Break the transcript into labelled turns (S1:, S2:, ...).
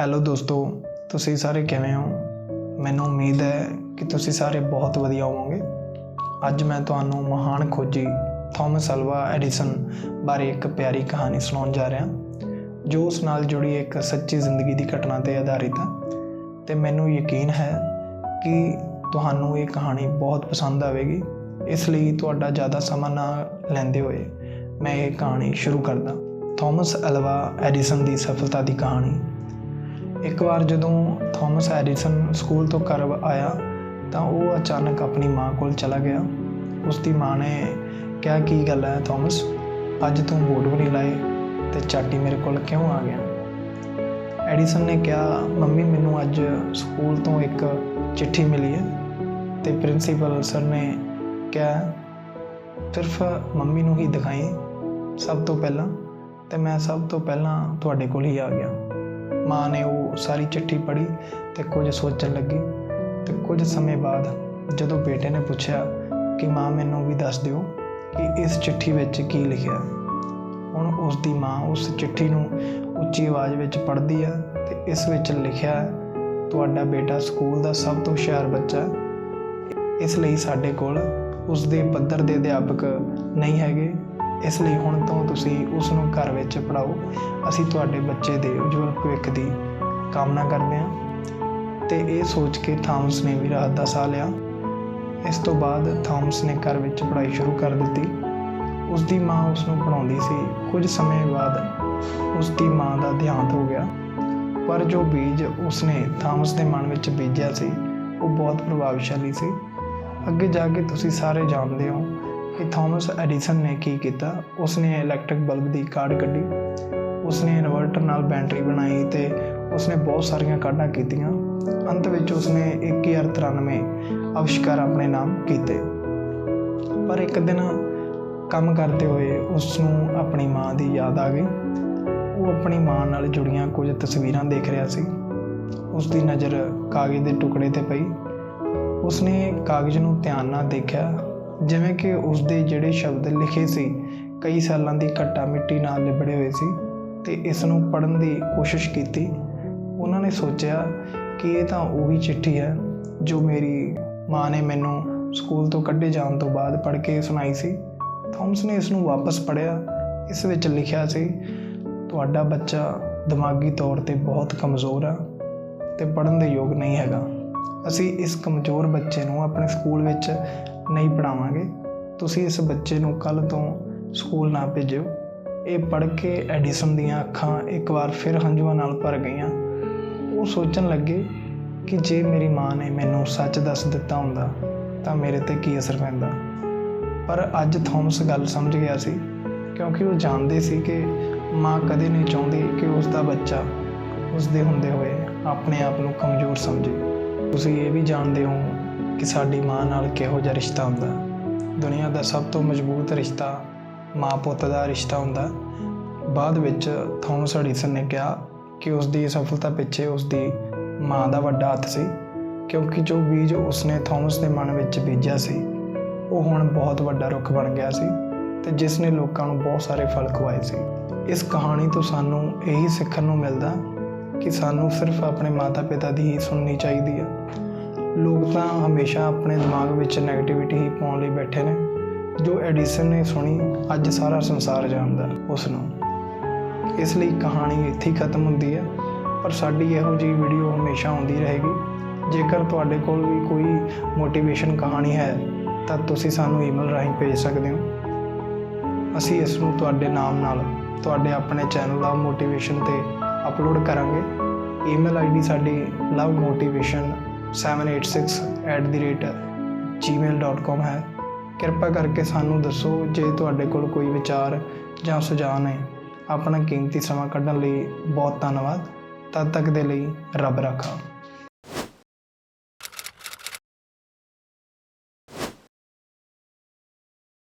S1: Hello ਦੋਸਤੋ, ਤੁਸੀਂ ਸਾਰੇ ਕਿਵੇਂ ਹੋ? ਮੈਨੂੰ ਉਮੀਦ ਹੈ ਕਿ ਤੁਸੀਂ ਸਾਰੇ ਬਹੁਤ ਵਧੀਆ ਹੋਵੋਗੇ। ਅੱਜ ਮੈਂ ਤੁਹਾਨੂੰ ਮਹਾਨ ਖੋਜੀ ਥਾਮਸ ਅਲਵਾ ਐਡੀਸਨ ਬਾਰੇ ਇੱਕ ਪਿਆਰੀ ਕਹਾਣੀ ਸੁਣਾਉਣ ਜਾ ਰਿਹਾ। ਜੋ ਉਸ ਨਾਲ ਜੁੜੀ ਇੱਕ ਸੱਚੀ ਜ਼ਿੰਦਗੀ ਦੀ ਘਟਨਾ ਤੇ ਆਧਾਰਿਤ ਹੈ। ਤੇ ਮੈਨੂੰ ਯਕੀਨ ਹੈ ਕਿ ਤੁਹਾਨੂੰ ਇਹ ਕਹਾਣੀ ਬਹੁਤ ਪਸੰਦ ਆਵੇਗੀ। ਇਸ ਲਈ ਤੁਹਾਡਾ ਜ਼ਿਆਦਾ ਸਮਾਂ ਨਾ ਲੈਂਦੇ ਹੋਏ ਮੈਂ ਇਹ ਕਹਾਣੀ ਸ਼ੁਰੂ ਕਰਦਾ। ਥਾਮਸ ਅਲਵਾ ਐਡੀਸਨ ਦੀ ਸਫਲਤਾ ਦੀ ਕਹਾਣੀ ਇੱਕ ਵਾਰ ਜਦੋਂ ਥਾਮਸ ਐਡੀਸਨ ਸਕੂਲ ਤੋਂ ਘਰ ਆਇਆ ਤਾਂ ਉਹ ਅਚਾਨਕ ਆਪਣੀ ਮਾਂ ਕੋਲ ਚਲਾ ਗਿਆ। ਉਸ ਦੀ ਮਾਂ ਨੇ ਕਿਹਾ, ਕੀ ਗੱਲ ਹੈ ਥਾਮਸ? ਅੱਜ ਤੂੰ ਬੋਰਡ ਵੀ ਨਹੀਂ ਲਾਏ ਤੇ ਚਾਟੀ ਮੇਰੇ ਕੋਲ ਕਿਉਂ ਆ ਗਿਆ? ਐਡੀਸਨ ਨੇ ਕਿਹਾ, ਮੰਮੀ, ਮੈਨੂੰ ਅੱਜ ਸਕੂਲ ਤੋਂ ਇੱਕ ਚਿੱਠੀ ਮਿਲੀ ਹੈ ਤੇ ਪ੍ਰਿੰਸੀਪਲ ਸਰ ਨੇ ਕਿਹਾ, ਸਿਰਫ ਮੰਮੀ ਨੂੰ ਹੀ ਦਿਖਾਈ ਸਭ ਤੋਂ ਪਹਿਲਾਂ ਤੇ ਮੈਂ ਸਭ ਤੋਂ ਪਹਿਲਾਂ ਤੁਹਾਡੇ ਕੋਲ ਹੀ ਆ ਗਿਆ। ਮਾਂ ਨੇ ਉਹ ਸਾਰੀ ਚਿੱਠੀ ਪੜ੍ਹੀ ਤੇ ਕੁਝ ਸੋਚਣ ਲੱਗੀ ਤੇ ਕੁਝ ਸਮੇਂ ਬਾਅਦ ਜਦੋਂ ਬੇਟੇ ਨੇ ਪੁੱਛਿਆ ਕਿ ਮਾਂ ਮੈਨੂੰ ਵੀ ਦੱਸ ਦਿਓ ਕਿ ਇਸ ਚਿੱਠੀ ਵਿੱਚ ਕੀ ਲਿਖਿਆ। ਹੁਣ ਉਸ ਦੀ ਮਾਂ ਉਸ ਚਿੱਠੀ ਨੂੰ ਉੱਚੀ ਆਵਾਜ਼ ਵਿੱਚ ਪੜ੍ਹਦੀ ਹੈ ਤੇ ਇਸ ਵਿੱਚ ਲਿਖਿਆ ਹੈ ਤੁਹਾਡਾ ਬੇਟਾ ਸਕੂਲ ਦਾ ਸਭ ਤੋਂ ਹੁਸ਼ਿਆਰ ਬੱਚਾ ਇਸ ਲਈ ਸਾਡੇ ਕੋਲ ਉਸ ਦੇ ਪੱਧਰ ਦੇ ਅਧਿਆਪਕ ਨਹੀਂ ਹੈਗੇ। ਇਸ ਲਈ ਹੁਣ ਤੋਂ ਤੁਸੀਂ ਉਸ ਨੂੰ ਘਰ ਵਿੱਚ ਪੜਾਓ ਅਸੀਂ ਤੁਹਾਡੇ ਬੱਚੇ ਦੇ ਉਜਵਲ ਭਵਿੱਖ ਦੀ ਕਾਮਨਾ ਕਰਦੇ ਹਾਂ। ਤੇ ਇਹ ਸੋਚ ਕੇ ਥਾਮਸ ਨੇ ਵੀ ਰਾਤ ਦਾ ਸਾਹ ਲਿਆ। ਇਸ ਤੋਂ ਬਾਅਦ ਥਾਮਸ ਨੇ ਘਰ ਵਿੱਚ ਪੜ੍ਹਾਈ ਸ਼ੁਰੂ ਕਰ ਦਿੱਤੀ। ਉਸ ਦੀ ਮਾਂ ਉਸ ਨੂੰ ਪੜਾਉਂਦੀ ਸੀ। ਕੁਝ ਸਮੇਂ ਬਾਅਦ ਉਸ ਦੀ ਮਾਂ ਦਾ ਦੇਹਾਂਤ ਹੋ ਗਿਆ। ਪਰ ਜੋ ਬੀਜ ਉਸਨੇ ਥਾਮਸ ਦੇ ਮਨ ਵਿੱਚ ਬੀਜਿਆ ਸੀ, ਉਹ ਬਹੁਤ ਪ੍ਰਭਾਵਸ਼ਾਲੀ ਸੀ। ਅੱਗੇ ਜਾ ਕੇ ਤੁਸੀਂ ਸਾਰੇ ਜਾਣਦੇ ਹੋ ਕਿ ਥਾਮਸ ਐਡੀਸਨ ਨੇ ਕੀ ਕੀਤਾ? ਉਸਨੇ ਇਲੈਕਟ੍ਰਿਕ ਬਲਬ ਦੀ ਕਾਢ ਕੱਢੀ। ਉਸਨੇ ਇਨਵਰਟਰ ਨਾਲ ਬੈਟਰੀ ਬਣਾਈ ਤੇ ਉਸਨੇ ਬਹੁਤ ਸਾਰੀਆਂ ਕਾਢਾਂ ਕੀਤੀਆਂ। ਅੰਤ ਵਿੱਚ ਉਸਨੇ 1093 ਅਵਿਸ਼ਕਾਰ ਆਪਣੇ ਨਾਮ ਕੀਤੇ। ਪਰ ਇੱਕ ਦਿਨ ਕੰਮ ਕਰਦੇ ਹੋਏ ਉਸ ਨੂੰ ਆਪਣੀ ਮਾਂ ਦੀ ਯਾਦ ਆ ਗਈ। ਉਹ ਆਪਣੀ ਮਾਂ ਨਾਲ ਜੁੜੀਆਂ ਕੁਝ ਤਸਵੀਰਾਂ ਦੇਖ ਰਿਹਾ ਸੀ। ਉਸ ਦੀ ਨਜ਼ਰ ਕਾਗਜ਼ ਦੇ ਟੁਕੜੇ ਤੇ ਪਈ। ਉਸਨੇ ਕਾਗਜ਼ ਨੂੰ ਧਿਆਨ ਨਾਲ ਦੇਖਿਆ। ਜਿਵੇਂ ਕਿ ਉਸ ਦੇ ਜਿਹੜੇ ਸ਼ਬਦ ਲਿਖੇ ਸੀ, ਕਈ ਸਾਲਾਂ ਦੀ ਘੱਟਾ ਮਿੱਟੀ ਨਾਲ ਲਿਬੜੇ ਹੋਏ ਸੀ ਤੇ ਇਸ ਨੂੰ ਪੜਨ ਦੀ ਕੋਸ਼ਿਸ਼ ਕੀਤੀ। ਉਹਨਾਂ ਨੇ ਸੋਚਿਆ ਕਿ ਇਹ ਤਾਂ ਉਹੀ ਚਿੱਠੀ ਹੈ ਜੋ ਮੇਰੀ ਮਾਂ ਨੇ ਮੈਨੂੰ ਸਕੂਲ ਤੋਂ ਕੱਢੇ ਜਾਣ ਤੋਂ ਬਾਅਦ ਪੜ੍ਹ ਕੇ ਸੁਣਾਈ ਸੀ। ਥਾਮਸ ਨੇ ਇਸ ਨੂੰ ਵਾਪਸ ਪੜ੍ਹਿਆ। ਇਸ ਵਿੱਚ ਲਿਖਿਆ ਸੀ, ਤੁਹਾਡਾ ਬੱਚਾ ਦਿਮਾਗੀ ਤੌਰ ਤੇ ਬਹੁਤ ਕਮਜ਼ੋਰ ਆ ਤੇ ਪੜਨ ਦੇ ਯੋਗ ਨਹੀਂ ਹੈਗਾ। ਅਸੀਂ ਇਸ ਕਮਜ਼ੋਰ ਬੱਚੇ ਨੂੰ ਆਪਣੇ ਸਕੂਲ ਵਿੱਚ ਨਹੀਂ ਪੜਾਵਾਂਗੇ ਤੁਸੀਂ ਇਸ ਬੱਚੇ ਨੂੰ ਕੱਲ ਤੋਂ ਸਕੂਲ ਨਾ ਭੇਜਿਓ। ਇਹ ਪੜ੍ਹ ਕੇ ਐਡੀਸਨ ਦੀਆਂ ਅੱਖਾਂ ਇੱਕ ਵਾਰ ਫਿਰ ਹੰਝੂਆਂ ਨਾਲ ਭਰ ਗਈਆਂ। ਉਹ ਸੋਚਣ ਲੱਗੇ ਕਿ ਜੇ ਮੇਰੀ ਮਾਂ ਨੇ ਮੈਨੂੰ ਸੱਚ ਦੱਸ ਦਿੱਤਾ ਹੁੰਦਾ, ਤਾਂ ਮੇਰੇ ਤੇ ਕੀ ਅਸਰ ਪੈਂਦਾ। ਪਰ ਅੱਜ ਥਾਮਸ ਗੱਲ ਸਮਝ ਗਿਆ ਸੀ, ਕਿਉਂਕਿ ਉਹ ਜਾਣਦੇ ਸੀ ਕਿ ਮਾਂ ਕਦੇ ਨਹੀਂ ਚਾਹੁੰਦੀ ਕਿ ਉਸ ਦਾ ਬੱਚਾ ਉਸ ਦੇ ਹੁੰਦੇ ਹੋਏ ਆਪਣੇ ਆਪ ਨੂੰ ਕਮਜ਼ੋਰ ਸਮਝੇ। ਤੁਸੀਂ ਇਹ ਵੀ ਜਾਣਦੇ ਹੋ ਕਿ ਸਾਡੀ ਮਾਂ ਨਾਲ ਕਿਹੋ ਜਿਹਾ ਰਿਸ਼ਤਾ ਹੁੰਦਾ? ਦੁਨੀਆ ਦਾ ਸਭ ਤੋਂ ਮਜ਼ਬੂਤ ਰਿਸ਼ਤਾ ਮਾਂ ਪੁੱਤ ਦਾ ਰਿਸ਼ਤਾ ਹੁੰਦਾ। ਬਾਅਦ ਵਿੱਚ ਥਾਮਸ ਐਡੀਸਨ ਨੇ ਕਿਹਾ ਕਿ ਉਸ ਦੀ ਸਫਲਤਾ ਪਿੱਛੇ ਉਸ ਦੀ ਮਾਂ ਦਾ ਵੱਡਾ ਹੱਥ ਸੀ, ਕਿਉਂਕਿ ਜੋ ਬੀਜ ਉਸਨੇ ਥਾਮਸ ਦੇ ਮਨ ਵਿੱਚ ਬੀਜਿਆ ਸੀ, ਉਹ ਹੁਣ ਬਹੁਤ ਵੱਡਾ ਰੁੱਖ ਬਣ ਗਿਆ ਸੀ ਤੇ ਜਿਸ ਨੇ ਲੋਕਾਂ ਨੂੰ ਬਹੁਤ ਸਾਰੇ ਫਲ ਖਵਾਏ ਸੀ। ਇਸ ਕਹਾਣੀ ਤੋਂ ਸਾਨੂੰ ਇਹੀ ਸਿੱਖਣ ਨੂੰ ਮਿਲਦਾ ਕਿ ਸਾਨੂੰ ਸਿਰਫ ਆਪਣੇ ਮਾਤਾ-ਪਿਤਾ ਦੀ ਹੀ ਸੁਣਨੀ ਚਾਹੀਦੀ ਹੈ ਲੋਕ ਤਾਂ ਹਮੇਸ਼ਾ ਆਪਣੇ ਦਿਮਾਗ ਵਿੱਚ 네ਗੇਟਿਵਿਟੀ ਹੀ ਪਾਉਣ ਲਈ ਬੈਠੇ ਨੇ। ਜੋ ਐਡੀਸਨ ਨੇ ਸੁਣੀ, ਅੱਜ ਸਾਰਾ ਸੰਸਾਰ ਜਾਣਦਾ ਉਸ ਨੂੰ ਇਸ ਲਈ ਕਹਾਣੀ ਇੱਥੇ ਖਤਮ ਹੁੰਦੀ ਹੈ, ਪਰ ਸਾਡੀ ਇਹੋ ਜਿਹੀ ਵੀਡੀਓ ਹਮੇਸ਼ਾ ਆਉਂਦੀ ਰਹੇਗੀ। ਜੇਕਰ ਤੁਹਾਡੇ ਕੋਲ ਵੀ ਕੋਈ ਮੋਟੀਵੇਸ਼ਨ ਕਹਾਣੀ ਹੈ, ਤਾਂ ਤੁਸੀਂ ਸਾਨੂੰ ਈਮੇਲ ਰਾਹੀਂ ਭੇਜ ਸਕਦੇ ਹੋ। ਅਸੀਂ ਇਸ ਨੂੰ ਤੁਹਾਡੇ ਨਾਮ ਨਾਲ, ਤੁਹਾਡੇ ਆਪਣੇ ਚੈਨਲ ਲਵ ਮੋਟੀਵੇਸ਼ਨ ਤੇ ਅਪਲੋਡ ਕਰਾਂਗੇ। ਈਮੇਲ ਆਈਡੀ ਸਾਡੀ lovemotivation786@gmail.com ਹੈ। ਕਿਰਪਾ ਕਰਕੇ ਸਾਨੂੰ ਦੱਸੋ ਜੇ ਤੁਹਾਡੇ ਕੋਲ ਕੋਈ ਵਿਚਾਰ ਜਾਂ ਸੁਝਾਅ ਨੇ। ਆਪਣਾ ਕੀਮਤੀ ਸਮਾਂ ਕੱਢਣ ਲਈ ਬਹੁਤ ਧੰਨਵਾਦ। ਤਦ ਤੱਕ ਦੇ ਲਈ ਰੱਬ ਰਾਖਾ।